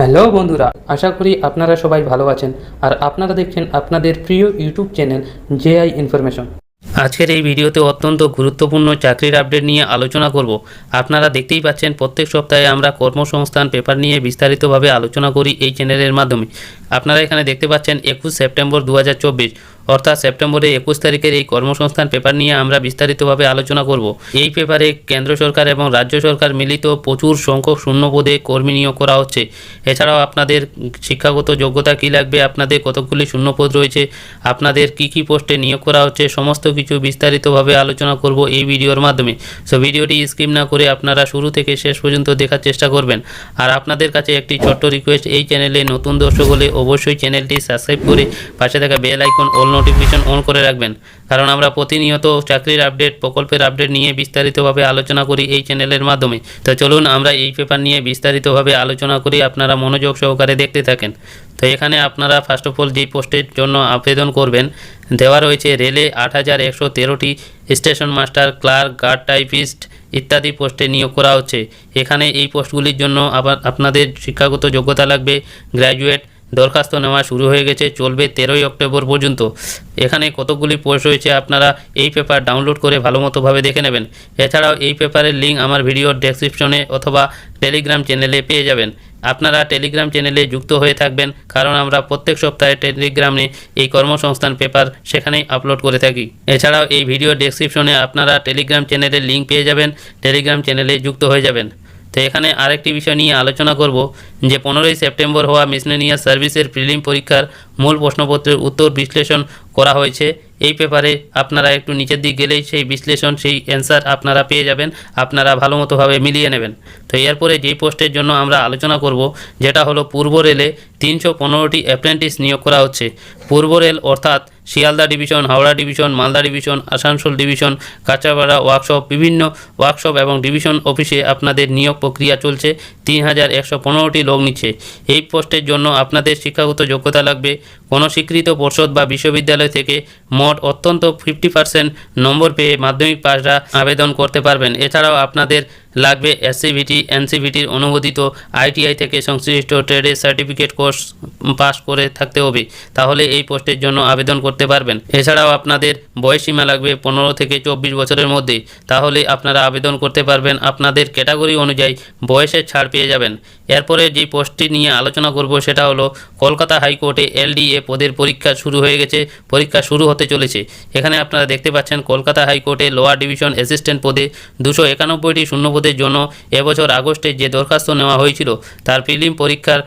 Hello বন্ধুরা, আশা করি আপনারা সবাই ভালো আছেন আর আপনারা দেখছেন আপনাদের প্রিয় ইউটিউব চ্যানেল জেআই ইনফরমেশন। আজকের এই ভিডিওতে অত্যন্ত গুরুত্বপূর্ণ চাকরির আপডেট নিয়ে আলোচনা করব। আপনারা দেখতেই পাচ্ছেন, প্রত্যেক সপ্তাহে আমরা কর্মসংস্থান পেপার নিয়ে বিস্তারিতভাবে আলোচনা করি এই চ্যানেলের মাধ্যমে। আপনারা এখানে দেখতে পাচ্ছেন একুশ সেপ্টেম্বর দু হাজার চব্বিশ। অর্থাৎ সেপ্টেম্বরে একুশ তারিখের এই কর্মসংস্থান পেপার নিয়ে আমরা বিস্তারিতভাবে আলোচনা করব। এই পেপারে কেন্দ্র সরকার এবং রাজ্য সরকার মিলিত প্রচুর সংখ্যক শূন্য পদে কর্মী নিয়োগ করা হচ্ছে। এছাড়াও আপনাদের শিক্ষাগত যোগ্যতা কী লাগবে, আপনাদের কতগুলি শূন্যপদ রয়েছে, আপনাদের কি কি পোস্টে নিয়োগ করা হচ্ছে, সমস্ত কিছু বিস্তারিতভাবে আলোচনা করব এই ভিডিওর মাধ্যমে। সো ভিডিওটি স্কিপ না করে আপনারা শুরু থেকে শেষ পর্যন্ত দেখার চেষ্টা করবেন। আর আপনাদের কাছে একটি ছোট্ট রিকোয়েস্ট এই চ্যানেলে নতুন দর্শক হলে অবশ্যই চ্যানেলটি সাবস্ক্রাইব করে পাশে থাকা bell icon all notification on করে রাখবেন। কারণ আমরা প্রতিনিয়ত চাকরির আপডেট প্রকল্পের আপডেট নিয়ে বিস্তারিতভাবে আলোচনা করি এই চ্যানেলের মাধ্যমে। তো চলুন আমরা এই পেপার নিয়ে বিস্তারিতভাবে আলোচনা করি, আপনারা মনোযোগ সহকারে দেখতে থাকেন। তো এখানে আপনারা ফার্স্ট অফ অল যেই পোস্টের জন্য আবেদন করবেন, দেওয়া রয়েছে রেলে আট হাজার একশো তেরোটি station master clerk guard typist ইত্যাদি পোস্টে নিয়োগ করা হচ্ছে। এখানে এই পোস্টগুলির জন্য আবার আপনাদের শিক্ষাগত যোগ্যতা লাগবে গ্র্যাজুয়েট দরখাস্ত নেওয়া শুরু হয়ে গেছে, চলবে তেরোই অক্টোবর পর্যন্ত। এখানে কতগুলি পোস্ট রয়েছে আপনারা এই পেপার ডাউনলোড করে ভালো মতোভাবে দেখে নেবেন। এছাড়াও এই পেপারের লিঙ্ক আমার ভিডিওর ডেসক্রিপশনে অথবা টেলিগ্রাম চ্যানেলে পেয়ে যাবেন। আপনারা টেলিগ্রাম চ্যানেলে যুক্ত হয়ে থাকবেন, কারণ আমরা প্রত্যেক সপ্তাহে টেলিগ্রামে এই কর্মসংস্থান পেপার সেখানেই আপলোড করে থাকি। এছাড়াও এই ভিডিও ডেসক্রিপশনে আপনারা টেলিগ্রাম চ্যানেলের লিঙ্ক পেয়ে যাবেন টেলিগ্রাম চ্যানেলে যুক্ত হয়ে যাবেন। তো এখানে আরেকটি বিষয় নিয়ে আলোচনা করব যে পনেরোই সেপ্টেম্বর হওয়া মিসলেনিয়াস সার্ভিসের প্রিলিম পরীক্ষার মূল প্রশ্নপত্রের উত্তর বিশ্লেষণ করা হয়েছে। এই পেপারে আপনারা একটু নিচের দিক গেলেই সেই বিশ্লেষণ, সেই অ্যান্সার আপনারা পেয়ে যাবেন। আপনারা ভালো মতোভাবে মিলিয়ে নেবেন। তো এরপরে যেই পোস্টের জন্য আমরা আলোচনা করব, যেটা হলো পূর্ব রেলে তিনশো পনেরোটি অ্যাপ্রেন্টিস নিয়োগ করা হচ্ছে। পূর্ব রেল অর্থাৎ Sealdah division, Howrah division, Malda division, Asansol division, Kanchrapara workshop, বিভিন্ন ওয়ার্কশপ এবং ডিভিশন অফিসে আপনাদের নিয়োগ প্রক্রিয়া চলছে। তিন হাজার একশো পনেরোটি লোক নিচ্ছে। এই পোস্টের জন্য আপনাদের শিক্ষাগত যোগ্যতা লাগবে। কোনো স্বীকৃত পর্ষদ বা বিশ্ববিদ্যালয় থেকে মোট অত্যন্ত ফিফটি পার্সেন্ট নম্বর পেয়ে মাধ্যমিক পাশরা আবেদন করতে পারবেন। এছাড়াও আপনাদের লাগবে এসসিভিটি এনসিভিটির অনুমোদিত আইটিআই থেকে সংশ্লিষ্ট ট্রেডের সার্টিফিকেট কোর্স পাস করে থাকতে হবে। তাহলে এই পোস্টের জন্য আবেদন করতে পারবেন। এছাড়াও আপনাদের বয়সীমা লাগবে পনেরো থেকে চব্বিশ বছরের মধ্যে। তাহলে আপনারা আবেদন করতে পারবেন, আপনাদের ক্যাটাগরি অনুযায়ী বয়সের ছাড় পেয়ে যাবেন। এরপরে যে পোস্টটি নিয়ে আলোচনা করব সেটা হলো, কলকাতা হাইকোর্টে এলডিএ পদের পরীক্ষা শুরু হয়ে গেছে, পরীক্ষা শুরু হতে চলেছে। এখানে আপনারা দেখতে পাচ্ছেন, কলকাতা হাইকোর্টে লোয়ার ডিভিশন অ্যাসিস্ট্যান্ট পদে দুশো একানব্বইটি শূন্যপদের জন্য এবছর আগস্টে যে দরখাস্ত নেওয়া হয়েছিল তার প্রিলিম পরীক্ষার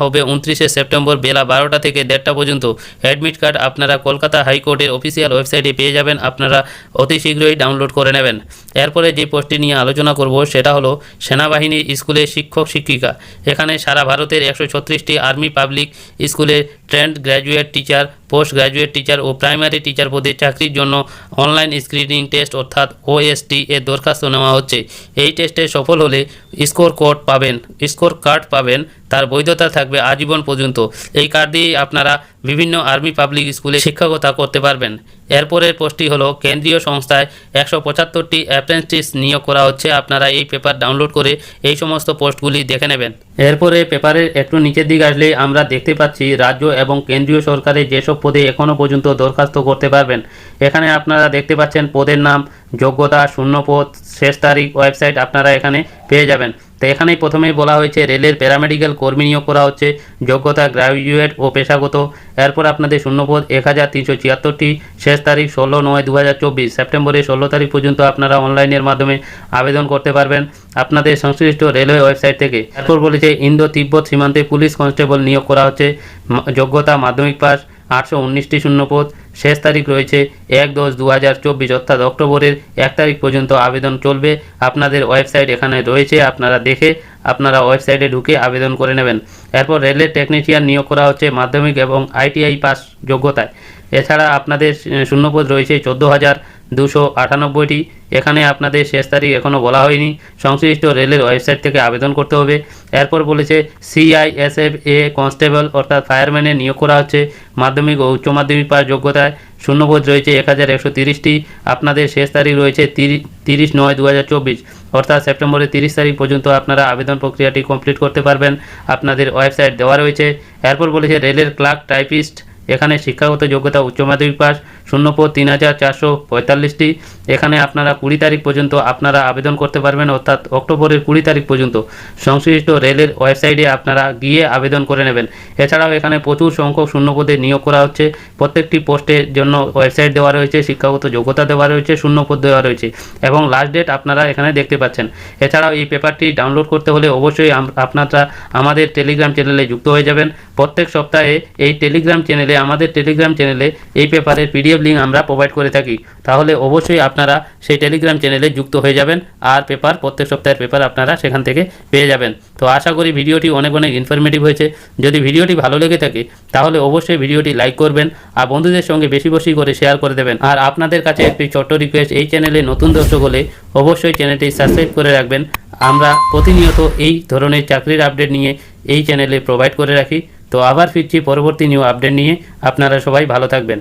হবে উনত্রিশে সেপ্টেম্বর বেলা বারোটা থেকে দেড়টা পর্যন্ত। অ্যাডমিট কার্ড আপনারা কলকাতা হাইকোর্টের অফিসিয়াল ওয়েবসাইটে পেয়ে যাবেন, আপনারা অতি শীঘ্রই ডাউনলোড করে নেবেন। এরপরে যে পোস্টটি নিয়ে আলোচনা করব, সেটা হলো সেনাবাহিনীর স্কুলের শিক্ষক শিক্ষিকা। এখানে সারা ভারতের একশো ছত্রিশটি আর্মি পাবলিক স্কুলের trained graduate teacher, post graduate teacher ও প্রাইমারি টিচার পদে চাকরির জন্য অনলাইন স্ক্রিনিং টেস্ট অর্থাৎ ওএসটি এর দরখাস্ত নেওয়া হচ্ছে। এই টেস্টে সফল হলে স্কোর কোড পাবেন, স্কোর কার্ড পাবেন, তার বৈধতা থাকবে আজীবন পর্যন্ত। এই কার্ড দিয়েই আপনারা বিভিন্ন আর্মি পাবলিক স্কুলে শিক্ষকতা করতে পারবেন। এরপরের পোস্টটি হলো, কেন্দ্রীয় সংস্থায় একশো পঁচাত্তরটি অ্যাপ্রেন্টিস নিয়োগ করা হচ্ছে। আপনারা এই পেপার ডাউনলোড করে এই সমস্ত পোস্টগুলি দেখে নেবেন। এরপরে পেপারের একটু নিচের দিকে আসলে আমরা দেখতে পাচ্ছি, রাজ্য এবং কেন্দ্রীয় সরকারের যেসব পদে এখনও পর্যন্ত দরখাস্ত করতে পারবেন। এখানে আপনারা দেখতে পাচ্ছেন, পদের নাম, যোগ্যতা, শূন্যপদ, শেষ তারিখ, ওয়েবসাইট আপনারা এখানে পেয়ে যাবেন। তো এখানেই প্রথমেই বলা হয়েছে, রেলের প্যারামেডিক্যাল কর্মী নিয়োগ করা হচ্ছে, যোগ্যতা গ্র্যাজুয়েট ও পেশাগত। এরপর আপনাদের শূন্যপদ এক হাজার তিনশো ছিয়াত্তরটি, শেষ তারিখ ষোলো নয় দু হাজার চব্বিশ, সেপ্টেম্বরের ষোলো তারিখ পর্যন্ত আপনারা অনলাইনের মাধ্যমে আবেদন করতে পারবেন আপনাদের সংশ্লিষ্ট রেলওয়ে ওয়েবসাইট থেকে। এরপর বলেছে, ইন্দো তিব্বত সীমান্তে পুলিশ কনস্টেবল নিয়োগ করা হচ্ছে, যোগ্যতা মাধ্যমিক পাস আটশো উনিশটি শূন্যপদ শেষ তারিখ রয়েছে এক দশ দু হাজার চব্বিশ, অর্থাৎ অক্টোবরের এক তারিখ পর্যন্ত আবেদন চলবে। আপনাদের ওয়েবসাইট এখানে রয়েছে, আপনারা দেখে আপনারা ওয়েবসাইটে ঢুকে আবেদন করে নেবেন। এরপর রেলের টেকনিশিয়ান নিয়োগ করা হচ্ছে মাধ্যমিক এবং আইটিআই পাস যোগ্যতায়। এছাড়া আপনাদের শূন্যপদ রয়েছে চোদ্দ হাজার দুশো আটানব্বইটি। এখানে আপনাদের শেষ তারিখ এখনও বলা হয়নি। সংশ্লিষ্ট রেলের ওয়েবসাইট থেকে আবেদন করতে হবে। এরপর বলেছে সিআইএসএফ এ কনস্টেবল অর্থাৎ ফায়ারম্যানে নিয়োগ করা হচ্ছে মাধ্যমিক ও উচ্চ মাধ্যমিক পাস যোগ্যতায়। শূন্যপদ রয়েছে এক হাজার একশো তিরিশটি। আপনাদের শেষ তারিখ রয়েছে তিরিশ নয় দু হাজার চব্বিশ। অর্থাৎ সেপ্টেম্বরের তিরিশ তারিখ পর্যন্ত আপনারা আবেদন প্রক্রিয়াটি কমপ্লিট করতে পারবেন। আপনাদের ওয়েবসাইট দেওয়া রয়েছে। এরপর বলেছে, রেলের ক্লার্ক, টাইপিস্ট, এখানে শিক্ষাগত যোগ্যতা, উচ্চ মাধ্যমিক পাস শূন্যপদ তিন হাজার চারশো পঁয়তাল্লিশটি। এখানে আপনারা কুড়ি তারিখ পর্যন্ত আপনারা আবেদন করতে পারবেন, অর্থাৎ অক্টোবরের কুড়ি তারিখ পর্যন্ত। সংশ্লিষ্ট রেলের ওয়েবসাইটে আপনারা গিয়ে আবেদন করে নেবেন। এছাড়াও এখানে প্রচুর সংখ্যক শূন্যপদে নিয়োগ করা হচ্ছে। প্রত্যেকটি পোস্টের জন্য ওয়েবসাইট দেওয়া রয়েছে, শিক্ষাগত যোগ্যতা দেওয়া রয়েছে, শূন্যপদ দেওয়া রয়েছে এবং লাস্ট ডেট আপনারা এখানে দেখতে পাচ্ছেন। এছাড়াও এই পেপারটি ডাউনলোড করতে হলে অবশ্যই আপনারা আমাদের টেলিগ্রাম চ্যানেলে যুক্ত হয়ে যাবেন। প্রত্যেক সপ্তাহে এই টেলিগ্রাম চ্যানেলে আমাদের টেলিগ্রাম চ্যানেলে এই পেপারের পিডিএফ লিঙ্ক আমরা প্রোভাইড করে থাকি। তাহলে অবশ্যই আপনারা সেই টেলিগ্রাম চ্যানেলে যুক্ত হয়ে যাবেন আর পেপার প্রত্যেক সপ্তাহের পেপার আপনারা সেখান থেকে পেয়ে যাবেন। তো আশা করি ভিডিওটি অনেক অনেক ইনফরমেটিভ হয়েছে। যদি ভিডিওটি ভালো লেগে থাকে, তাহলে অবশ্যই ভিডিওটি লাইক করবেন আর বন্ধুদের সঙ্গে বেশি বেশি করে শেয়ার করে দেবেন। আর আপনাদের কাছে একটি ছোট্ট রিকোয়েস্ট এই চ্যানেলে নতুন দর্শক হলে অবশ্যই চ্যানেলটি সাবস্ক্রাইব করে রাখবেন। আমরা প্রতিনিয়ত এই ধরনের চাকরির আপডেট নিয়ে এই চ্যানেলে প্রোভাইড করে রাখি। তো আবার ফিরছি পরবর্তী নিউ আপডেট নিয়ে। আপনারা সবাই ভালো থাকবেন।